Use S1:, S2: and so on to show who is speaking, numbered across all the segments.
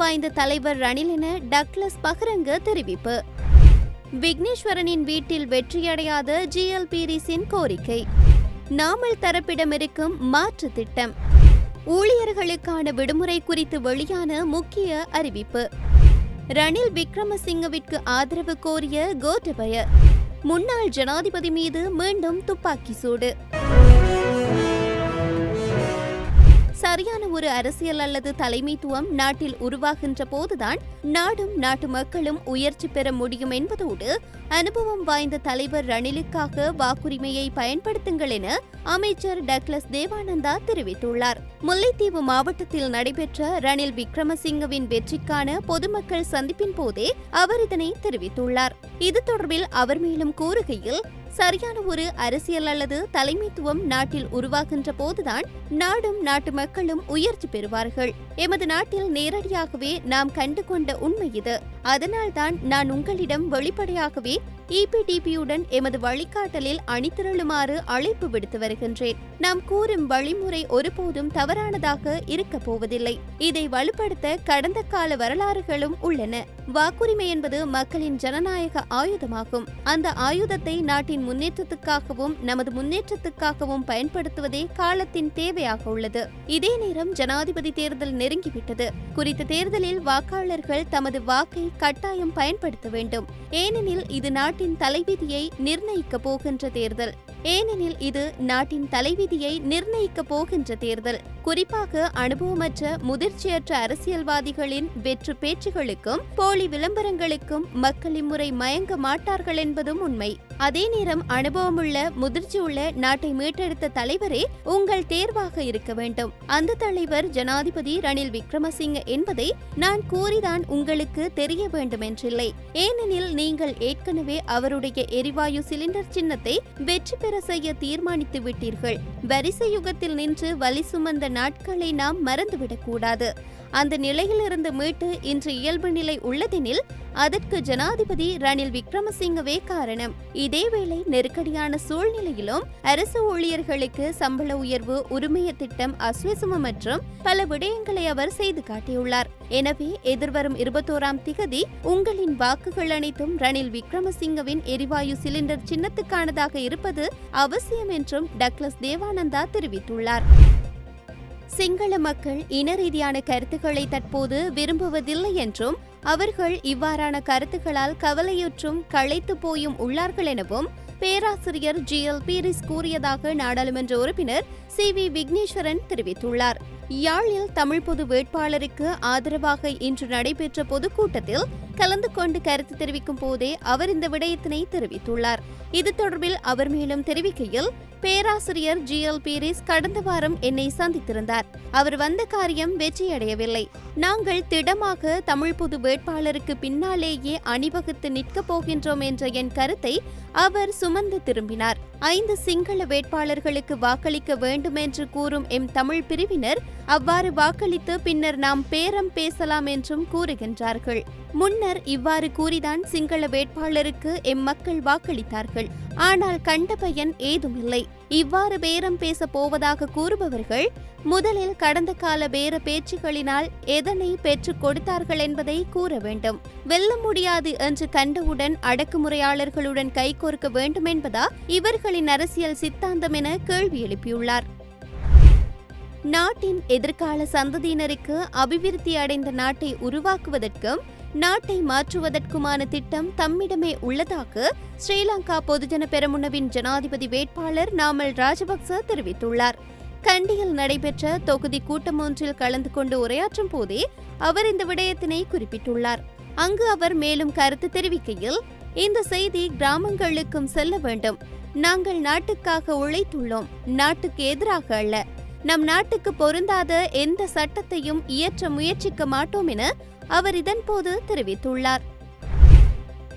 S1: அனுபவம் வாய்ந்த தலைவர் ரணில் என டக்ளஸ் பகிரங்க தெரிவிப்பு. விக்னேஸ்வரனின் வீட்டில் வெற்றியடையாத ஜிஎல் பீரிஸின் கோரிக்கை. நாமல் தரப்பிடமிருக்கும் மாற்று திட்டம். ஊழியர்களுக்கான விடுமுறை குறித்து வெளியான முக்கிய அறிவிப்பு. ரணில் விக்ரமசிங்கவிற்கு ஆதரவு கோரிய கோட்டபய. முன்னாள் ஜனாதிபதி மீது மீண்டும் துப்பாக்கி சூடு. சரியான ஒரு அரசியல் அல்லது தலைமைத்துவம் நாட்டில் உருவாகின்ற போதுதான் நாடும் நாட்டு மக்களும் உயர்ச்சி பெற முடியும் என்பதோடு அனுபவம் வாய்ந்த தலைவர் ரணிலுக்காக வாக்குரிமையை பயன்படுத்துங்கள் என அமைச்சர் டக்ளஸ் தேவானந்தா தெரிவித்துள்ளார். முல்லைத்தீவு மாவட்டத்தில் நடைபெற்ற ரணில் விக்ரமசிங்கவின் வெற்றிக்கான பொதுமக்கள் சந்திப்பின் போதே அவர் இதனை தெரிவித்துள்ளார். இது தொடர்பில் அவர் மேலும் கூறுகையில் சரியான ஒரு அரசியல் அல்லது தலைமைத்துவம் நாட்டில் உருவாகின்ற போதுதான் நாடும் நாட்டு மக்களும் உயர்ச்சி பெறுவார்கள். எமது நாட்டில் நேரடியாகவே நாம் கண்டு கொண்ட உண்மை இது. அதனால்தான் நான் உங்களிடம் வெளிப்படையாகவே இபிடிபியுடன் எமது வழிகாட்டலில் அணிதிரளுமாறு அழைப்பு விடுத்து வருகின்றேன். நாம் கூறும் வழிமுறை ஒருபோதும் தவறானதாக இருக்கப் போவதில்லை. இதை வலுப்படுத்த கடந்த கால வரலாறுகளும் உள்ளன. வாக்குரிமை என்பது மக்களின் ஜனநாயக ஆயுதமாகும். அந்த ஆயுதத்தை நாட்டின் முன்னேற்றத்துக்காகவும் நமது முன்னேற்றத்துக்காகவும் பயன்படுத்துவதே காலத்தின் தேவையாக உள்ளது. இதே நேரம் ஜனாதிபதி தேர்தல் நெருங்கிவிட்டது. குறித்த தேர்தலில் வாக்காளர்கள் தமது வாக்கை கட்டாயம் பயன்படுத்த வேண்டும். ஏனெனில் இது நாட்டின் தலைவிதியை நிர்ணயிக்க போகின்ற தேர்தல். ஏனெனில் இது நாட்டின் தலைவிதியை நிர்ணயிக்க போகின்ற தேர்தல். குறிப்பாக அனுபவமற்ற முதிர்ச்சியற்ற அரசியல்வாதிகளின் வெற்று பேச்சுகளுக்கும் போலி விளம்பரங்களுக்கும் மக்கள் இம்முறை மயங்க மாட்டார்கள் என்பதும் உண்மை. அதே நேரம் அனுபவமுள்ள முதிர்ச்சியுள்ள நாட்டை மீட்டெடுத்த தலைவரே உங்கள் தேர்வாக இருக்க வேண்டும். அந்த தலைவர் ஜனாதிபதி ரணில் விக்ரமசிங்க என்பதை நான் கூறிதான் உங்களுக்கு தெரிய வேண்டும் என்றில்லை ஏனெனில் நீங்கள் ஏற்கனவே அவருடைய எரிவாயு சிலிண்டர் சின்னத்தை வெற்றி பெற செய்ய தீர்மானித்து விட்டீர்கள். வரிசை யுகத்தில் நின்று வலி சுமந்த நாட்களை நாம் மறந்துவிடக் கூடாது அந்த நிலையிலிருந்து மீட்டு இன்று இயல்பு நிலை உள்ளதெனில் அதற்கு ஜனாதிபதி ரணில் விக்ரமசிங்கவே காரணம். இதேவேளை நெருக்கடியான சூழ்நிலையிலும் அரசு ஊழியர்களுக்கு சம்பள உயர்வு உரிமைய திட்டம் அஸ்வசமம் மற்றும் பல விடயங்களை அவர் செய்து காட்டியுள்ளார். எனவே எதிர்வரும் இருபத்தோராம் திகதி உங்களின் வாக்குகள் அனைத்தும் ரணில் விக்ரமசிங்கவின் எரிவாயு சிலிண்டர் சின்னத்துக்கானதாக இருப்பது அவசியம் என்றும் டக்ளஸ் தேவானந்தா தெரிவித்துள்ளார். சிங்கள மக்கள் இன ரீதியான கருத்துக்களை தற்போது விரும்புவதில்லை என்றும் அவர்கள் இவ்வாறான கருத்துக்களால் கவலையுற்றும் களைத்து போயும் உள்ளார்கள் எனவும் பேராசிரியர் ஜி எல் பீரிஸ் கூறியதாக நாடாளுமன்ற உறுப்பினர் சி வி விக்னேஸ்வரன் தெரிவித்துள்ளார். யாழில் தமிழ் பொது வேட்பாளருக்கு ஆதரவாக இன்று நடைபெற்ற பொதுக்கூட்டத்தில் கலந்து கொண்டு கருத்து தெரிவிக்கும் போதே அவர் இந்த விடயத்தினை தெரிவித்துள்ளார். இது தொடர்பில் அவர் மேலும் தெரிவிக்கையில் பேராசிரியர் ஜி. எல். பீரிஸ் கடந்த வாரம் என்னை சந்தித்திருந்தார். அவர் வந்த காரியம் வெற்றியடையவில்லை. நாங்கள் திடமாக தமிழ் பொது வேட்பாளருக்கு பின்னாலேயே அணிவகுத்து நிற்கப் போகின்றோம் என்ற என் கருத்தை அவர் சுமந்து திரும்பினார். ஐந்து சிங்கள வேட்பாளர்களுக்கு வாக்களிக்க வேண்டும் என்று கூறும் எம் தமிழ் பிரிவினர் அவ்வாறு வாக்களித்து பின்னர் நாம் பேரம் பேசலாம் என்றும் கூறுகின்றார்கள். முன்னர் இவ்வாறு கூறிதான் சிங்கள வேட்பாளருக்கு எம் மக்கள் வாக்களித்தார்கள். ஆனால் கண்ட பயன் ஏதுமில்லை இவ்வாறு பேரம் பேச போவதாக கூறுபவர்கள் முதலில் கடந்த கால பேர பேச்சுகளினால் எதனை பெற்றுக் கொடுத்தார்கள் என்பதை கூற வேண்டும். வெல்ல முடியாது என்று கண்டவுடன் அடக்குமுறையாளர்களுடன் கைகோர்க்க வேண்டும் என்பதா இவர்களின் அரசியல் சித்தாந்தம் என கேள்வி எழுப்பியுள்ளார். நாட்டின் எதிர்கால சந்ததியினருக்கு அபிவிருத்தி அடைந்த நாட்டை உருவாக்குவதற்கும் நாட்டை மாற்றுவதற்குமான திட்டம் தம்மிடமே உள்ளதாக ஸ்ரீலங்கா பொதுஜன பெரமுனவின் ஜனாதிபதி வேட்பாளர் நாமல் ராஜபக்ச தெரிவித்துள்ளார். கண்டியில் நடைபெற்ற தொகுதி கூட்டம் ஒன்றில் கலந்து கொண்டு உரையாற்றும் போதே அவர் இந்த விடயத்தினை குறிப்பிட்டுள்ளார். அங்கு அவர் மேலும் கருத்து தெரிவிக்கையில் இந்த செய்தி கிராமங்களுக்கும் செல்ல வேண்டும். நாங்கள் நாட்டுக்காக உழைத்துள்ளோம். நாட்டுக்கு எதிராக அல்ல. நம் நாட்டுக்கு பொருந்தாத எந்த சட்டத்தையும் இயற்ற முயற்சிக்க மாட்டோம் என அவர் இதன்போது தெரிவித்துள்ளார்.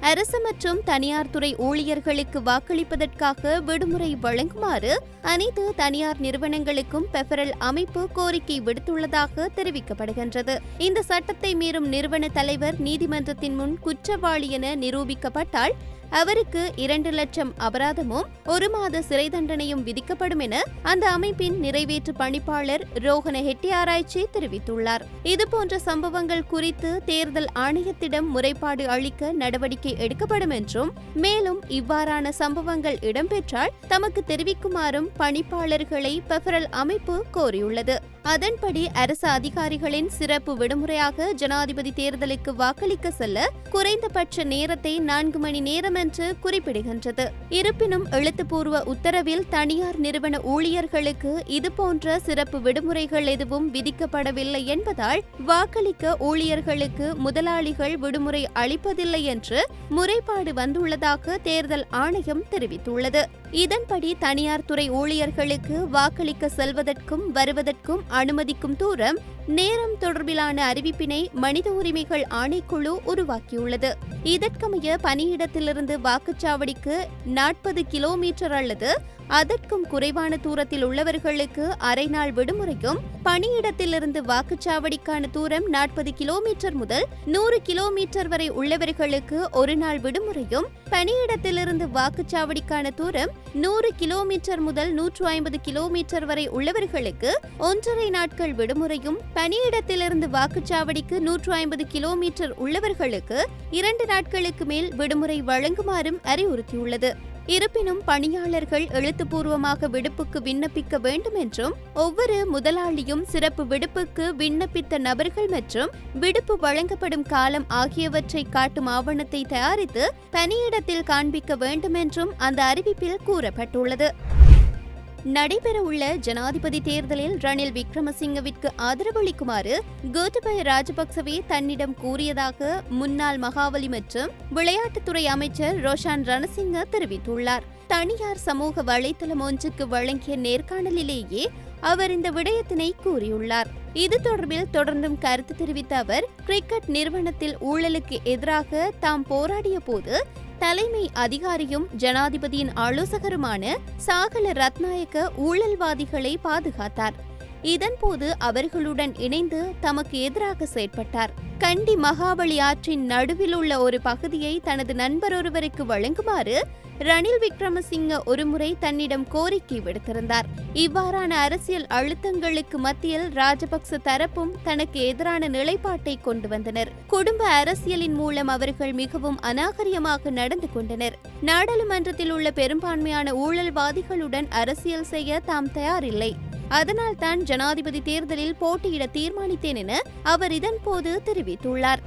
S1: அரசு மற்றும் தனியார் துறை ஊழியர்களுக்கு வாக்களிப்பதற்காக விடுமுறை வழங்குமாறு அனைத்து தனியார் நிறுவனங்களுக்கும் பெஃபரல் அமைப்பு கோரிக்கை விடுத்துள்ளதாக தெரிவிக்கப்படுகின்றது. இந்த சட்டத்தை மீறும் நிறுவன தலைவர் நீதிமன்றத்தின் முன் குற்றவாளி என நிரூபிக்கப்பட்டால் அவருக்கு இரண்டு லட்சம் அபராதமும் ஒரு மாத சிறை தண்டனையும் விதிக்கப்படும் என அந்த அமைப்பின் நிறைவேற்று பணிப்பாளர் ரோஹன ஹெட்டி ஆராய்ச்சி தெரிவித்துள்ளார். இதுபோன்ற சம்பவங்கள் குறித்து தேர்தல் ஆணையத்திடம் முறைப்பாடு அளிக்க நடவடிக்கை எடுக்கப்படும் என்றும் மேலும் இவ்வாறான சம்பவங்கள் இடம்பெற்றால் தமக்கு தெரிவிக்குமாறும் பணிப்பாளர்களை பெஃபரல் அமைப்பு கோரியுள்ளது. அதன்படி அரசு அதிகாரிகளின் சிறப்பு விடுமுறையாக ஜனாதிபதி தேர்தலுக்கு வாக்களிக்க செல்ல குறைந்தபட்ச நேரத்தை நான்கு மணி நேரம் என்று குறிப்பிடுகின்றது. இருப்பினும் எழுத்துப்பூர்வ உத்தரவில் தனியார் நிறுவன ஊழியர்களுக்கு இதுபோன்ற சிறப்பு விடுமுறைகள் எதுவும் விதிக்கப்படவில்லை என்பதால் வாக்களிக்க ஊழியர்களுக்கு முதலாளிகள் விடுமுறை அளிப்பதில்லை என்று முறைப்பாடு வந்துள்ளதாக தேர்தல் ஆணையம் தெரிவித்துள்ளது. இதன்படி தனியார் துறை ஊழியர்களுக்கு வாக்களிக்க செல்வதற்கும் வருவதற்கும் அனுமதிக்கும் தூரம் நேரம் தொடர்பிலான அறிவிப்பினை மனித உரிமைகள் ஆணைக்குழு உருவாக்கியுள்ளது. இதற்கமைய பணியிடத்திலிருந்து வாக்குச்சாவடிக்கு நாற்பது கிலோமீட்டர் அல்லது அதற்கும் குறைவான தூரத்தில் உள்ளவர்களுக்கு அரை நாள் விடுமுறையும் பணியிடத்திலிருந்து வாக்குச்சாவடிக்கான தூரம் நாற்பது கிலோமீட்டர் முதல் நூறு கிலோமீட்டர் வரை உள்ளவர்களுக்கு ஒரு நாள் விடுமுறையும் பணியிடத்திலிருந்து வாக்குச்சாவடிக்கான தூரம் நூறு கிலோமீட்டர் முதல் நூற்று ஐம்பது கிலோமீட்டர் வரை உள்ளவர்களுக்கு ஒன்றரை நாட்கள் விடுமுறையும் பணியிடத்திலிருந்து வாக்குச்சாவடிக்கு நூற்று ஐம்பது கிலோமீட்டர் உள்ளவர்களுக்கு இரண்டு நாட்களுக்கு மேல் விடுமுறை வழங்குமாறும் அறிவுறுத்தியுள்ளது. இருப்பினும் பணியாளர்கள் எழுத்துப்பூர்வமாக விடுப்புக்கு விண்ணப்பிக்க வேண்டும் என்றும் ஒவ்வொரு முதலாளியும் சிறப்பு விடுப்புக்கு விண்ணப்பித்த நபர்கள் மற்றும் விடுப்பு வழங்கப்படும் காலம் ஆகியவற்றை காட்டும் ஆவணத்தை தயாரித்து பணியிடத்தில் காண்பிக்க வேண்டும் என்றும் அந்த அறிவிப்பில் கூறப்பட்டுள்ளது. நடைபெறவுள்ள ஜனாதிபதி தேர்தலில் ரணில் விக்ரமசிங்கவிற்கு ஆதரவளிக்குமாறு கோத்தபய ராஜபக்சவே தன்னிடம் கூறியதாக முன்னாள் மகாவலி மற்றும் விளையாட்டுத்துறை அமைச்சர் ரோஷான் ரணசிங்க தெரிவித்துள்ளார். தனியார் சமூக வலைதளம் ஒன்றுக்கு வழங்கிய நேர்காணலிலேயே அவர் இந்த விடயத்தினை கூறியுள்ளார். இது தொடர்பில் தொடர்ந்தும் கருத்து தெரிவித்த அவர் கிரிக்கெட் நிறுவனத்தில் ஊழலுக்கு எதிராக தாம் போராடிய போது தலைமை அதிகாரியும் ஜனாதிபதியின் ஆலோசகருமான சாகல ரத்நாயக்க ஊழல்வாதிகளை பாதுகாத்தார். இதன்போது அவர்களுடன் இணைந்து தமக்கு எதிராக செயற்பட்டார். கண்டி மகாபலி ஆற்றின் நடுவில் உள்ள ஒரு பகுதியை தனது நண்பர் ஒருவருக்கு வழங்குமாறு ரணில் விக்ரமசிங்க ஒருமுறை தன்னிடம் கோரிக்கை விடுத்திருந்தார். இவ்வாறான அரசியல் அழுத்தங்களுக்கு மத்தியில் ராஜபக்ச தரப்பும் தனக்கு எதிரான நிலைப்பாட்டை கொண்டு வந்தனர். குடும்ப அரசியலின் மூலம் அவர்கள் மிகவும் அநாகரியமாக நடந்து கொண்டனர். நாடாளுமன்றத்தில் உள்ள பெரும்பான்மையான ஊழல்வாதிகளுடன் அரசியல் செய்ய தாம் தயாரில்லை. அதனால் தான் ஜனாதிபதி தேர்தலில் போட்டியிட தீர்மானித்தேன் என அவர் இதன்போது தெரிவித்துள்ளார்.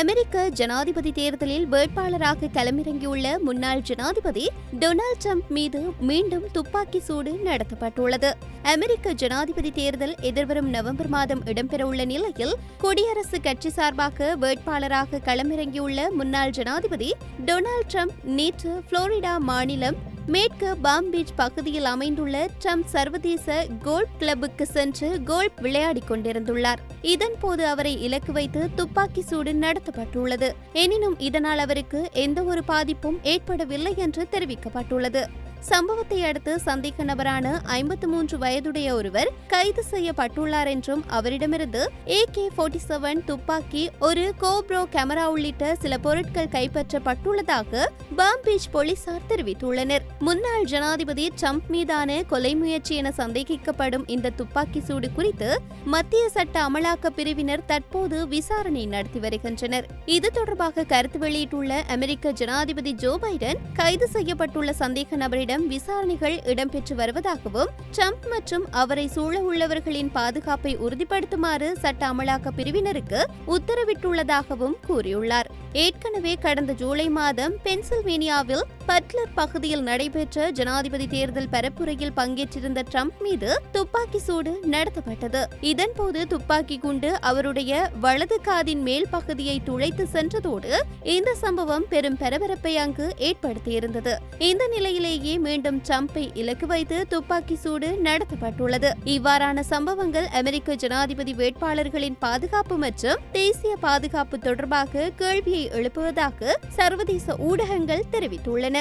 S1: அமெரிக்க ஜனாதிபதி தேர்தலில் வேட்பாளராக களமிறங்கியுள்ள முன்னாள் ஜனாதிபதி டொனால்ட் ட்ரம்ப் மீது மீண்டும் துப்பாக்கி சூடு நடத்தப்பட்டுள்ளது. அமெரிக்க ஜனாதிபதி தேர்தல் எதிர்வரும் நவம்பர் மாதம் இடம்பெறவுள்ள நிலையில் குடியரசுக் கட்சி சார்பாக வேட்பாளராக களமிறங்கியுள்ள முன்னாள் ஜனாதிபதி டொனால்ட் ட்ரம்ப் நேற்று புளோரிடா மாநிலம் மேற்கு பாம் பீச் பகுதியில் அமைந்துள்ள ட்ரம்ப் சர்வதேச கோல்ஃப் கிளப்புக்கு சென்று கோல்ஃப் விளையாடிக் கொண்டிருந்துள்ளார். இதன்போது அவரை இலக்கு வைத்து துப்பாக்கி சூடு நடத்தப்பட்டுள்ளது. எனினும் இதனால் அவருக்கு எந்த ஒரு பாதிப்பும் ஏற்படவில்லை என்று தெரிவிக்கப்பட்டுள்ளது. சம்பவத்தை அடுத்து சந்தேக நபரான ஐம்பத்து மூன்று வயதுடைய ஒருவர் கைது செய்யப்பட்டுள்ளார் என்றும் அவரிடமிருந்து ஏ கே போர்ட்டி செவன் துப்பாக்கி ஒரு கோப்ரோ கேமரா உள்ளிட்ட சில பொருட்கள் கைப்பற்றப்பட்டுள்ளதாக பாம் பீச் போலீசார் தெரிவித்துள்ளனர். முன்னாள் ஜனாதிபதி ட்ரம்ப் மீதான கொலை முயற்சி என சந்தேகிக்கப்படும் இந்த துப்பாக்கி சூடு குறித்து மத்திய சட்ட அமலாக்க பிரிவினர் தற்போது விசாரணை நடத்தி வருகின்றனர். இது தொடர்பாக கருத்து வெளியிட்டுள்ள அமெரிக்க ஜனாதிபதி ஜோ பைடன் கைது செய்யப்பட்டுள்ள சந்தேக நபரிடம் விசாரணைகள் இடம்பெற்று வருவதாகவும் ட்ரம்ப் மற்றும் அவரை சூழ உள்ளவர்களின் பாதுகாப்பை உறுதிப்படுத்துமாறு சட்ட அமலாக்க பிரிவினருக்கு உத்தரவிட்டுள்ளதாகவும் கூறியுள்ளார். ஏற்கனவே கடந்த ஜூலை மாதம் பென்சில்வேனியாவில் பட்லர் பகுதியில் நடைபெற்ற ஜனாதிபதி தேர்தல் பரப்புரையில் பங்கேற்றிருந்த ட்ரம்ப் மீது துப்பாக்கி சூடு நடத்தப்பட்டது. இதன்போது துப்பாக்கி குண்டு அவருடைய வலது காதின் மேல் பகுதியை துளைத்து சென்றதோடு இந்த சம்பவம் பெரும் பரபரப்பை அங்கு ஏற்படுத்தியிருந்தது. இந்த நிலையிலேயே மீண்டும் ட்ரம்பை இலக்கு வைத்து துப்பாக்கி சூடு நடத்தப்பட்டுள்ளது. இவ்வாறான சம்பவங்கள் அமெரிக்க ஜனாதிபதி வேட்பாளர்களின் பாதுகாப்பு மற்றும் தேசிய பாதுகாப்பு தொடர்பாக கேள்வியை எழுப்புவதாக சர்வதேச ஊடகங்கள் தெரிவித்துள்ளன.